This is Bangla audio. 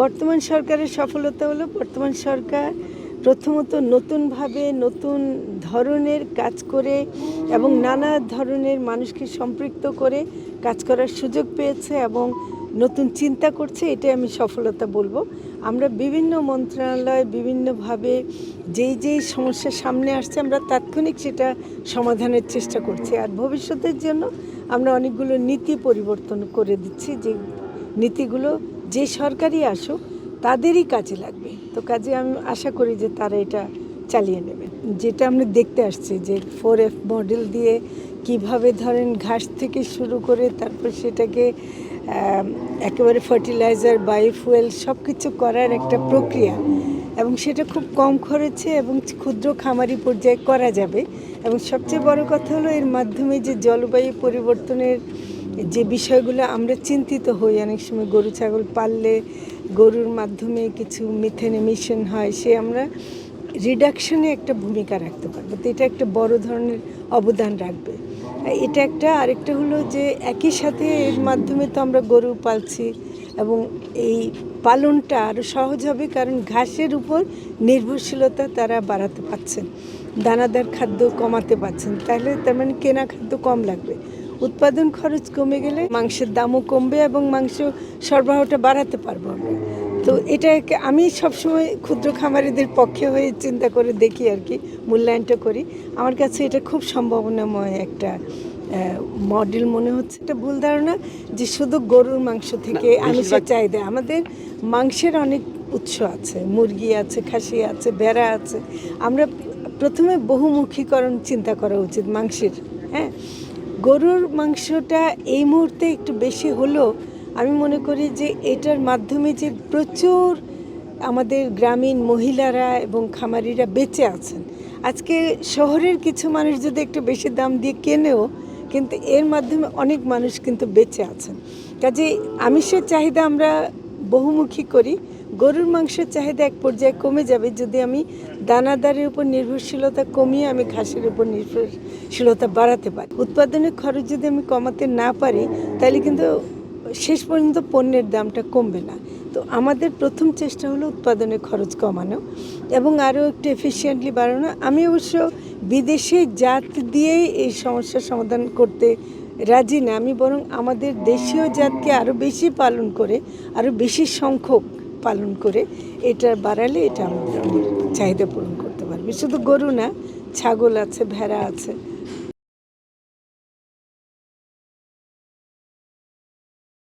বর্তমান সরকারের সফলতা হলো বর্তমান সরকার প্রথমত নতুনভাবে নতুন ধরনের কাজ করে এবং নানা ধরনের মানুষকে সম্পৃক্ত করে কাজ করার সুযোগ পেয়েছে এবং নতুন চিন্তা করছে, এটাই আমি সফলতা বলব। আমরা বিভিন্ন মন্ত্রণালয় বিভিন্নভাবে যেই যেই সমস্যা সামনে আসছে, আমরা তাৎক্ষণিক সেটা সমাধানের চেষ্টা করছি। আর ভবিষ্যতের জন্য আমরা অনেকগুলো নীতি পরিবর্তন করে দিচ্ছি, যে নীতিগুলো যে সরকারই আসুক, তাদেরই কাজে লাগবে। তো কাজে আমি আশা করি যে তারা এটা চালিয়ে নেবে। যেটা আমরা দেখতে আসছি যে ফোর এফ মডেল দিয়ে কীভাবে ধরেন ঘাস থেকে শুরু করে তারপর সেটাকে একেবারে ফার্টিলাইজার বায়োফুয়েল সব কিছু করার একটা প্রক্রিয়া। এবং সেটা খুব কম খরচে এবং ক্ষুদ্র খামারি পর্যায়ে করা যাবে। এবং সবচেয়ে বড় কথা হলো এর মাধ্যমে যে জলবায়ু পরিবর্তনের যে বিষয়গুলো আমরা চিন্তিত হই, অনেক সময় গরু, ছাগল পাললে গরুর মাধ্যমে কিছু মিথেন এমিশন হয়, সে আমরা রিডাকশনে একটা ভূমিকা রাখতে পারব। তো এটা একটা বড় ধরনের অবদান রাখবে। এটা একটা, আরেকটা হলো যে একই সাথে এর মাধ্যমে তো আমরা গরু পালছি এবং এই পালনটা আরও সহজ হবে, কারণ ঘাসের উপর নির্ভরশীলতা তারা বাড়াতে পারছেন। দানাদার খাদ্য কমাতে পারছেন। তাহলে তার মানে কেনা খাদ্য কম লাগবে। উৎপাদন খরচ কমে গেলে মাংসের দামও কমবে এবং মাংস সরবরাহটা বাড়াতে পারব আমরা। তো এটাকে আমি সবসময় ক্ষুদ্র খামারিদের পক্ষে হয়ে চিন্তা করে দেখি আর কি মূল্যায়নটা করি। আমার কাছে এটা খুব সম্ভাবনাময় একটা মডেল মনে হচ্ছে। এটা ভুল ধারণা যে শুধু গরুর মাংস থেকে আমিষের চাহিদা আমাদের মাংসের অনেক উৎস আছে মুরগি আছে খাসি আছে ভেড়া আছে। আমরা প্রথমে বহুমুখীকরণ চিন্তা করা উচিত মাংসের হ্যাঁ? গরুর মাংসটা এই মুহূর্তে একটু বেশি হলেও আমি মনে করি যে এটার মাধ্যমে যে প্রচুর আমাদের গ্রামীণ মহিলারা এবং খামারিরা বেঁচে আছেন। আজকে শহরের কিছু মানুষ যদি একটু বেশি দাম দিয়ে কেনেও, কিন্তু এর মাধ্যমে অনেক মানুষ কিন্তু বেঁচে আছেন। কাজে আমিষের চাহিদা আমরা বহুমুখী করি। গরুর মাংসের চাহিদা এক পর্যায়ে কমে যাবে। যদি আমি দানাদারের উপর নির্ভরশীলতা কমিয়ে আমি ঘাসের উপর নির্ভরশীলতা বাড়াতে পারি। উৎপাদনের খরচ যদি আমি কমাতে না পারি, তাহলে কিন্তু শেষ পর্যন্ত পণ্যের দামটা কমবে না। তো আমাদের প্রথম চেষ্টা হলো উৎপাদনের খরচ কমানো এবং আরও একটু এফিসিয়েন্টলি বাড়ানো। আমি অবশ্য বিদেশে জাত দিয়েই এই সমস্যার সমাধান করতে রাজি না। আমি বরং আমাদের দেশীয় জাতকে আরও বেশি পালন করে, আরও বেশি সংখ্যক পালন করে এটা বাড়ালে এটা আমাদের চাহিদা পূরণ করতে পারবে। শুধু গরু না, ছাগল আছে, ভেড়া আছে